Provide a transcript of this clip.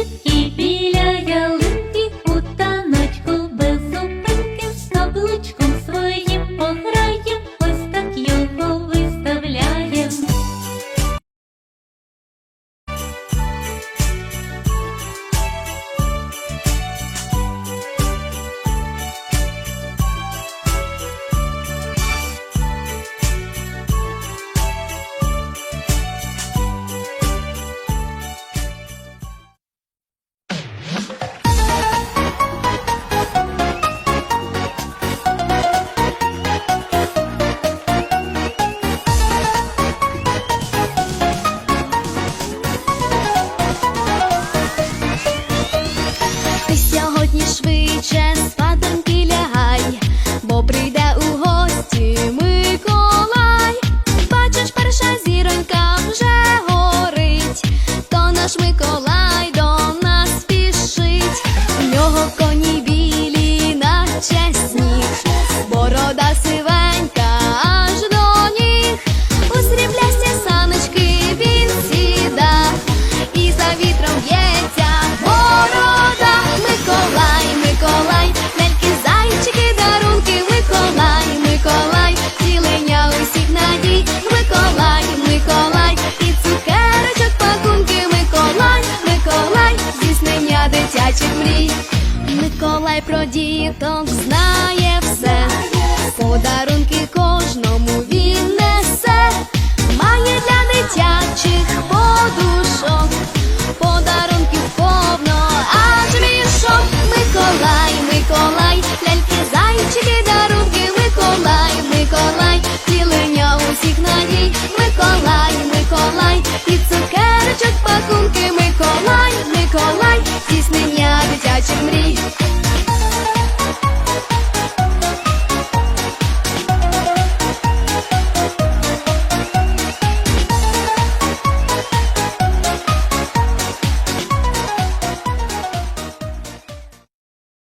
nh Миколай про діток знає все, подарунки кожному він несе.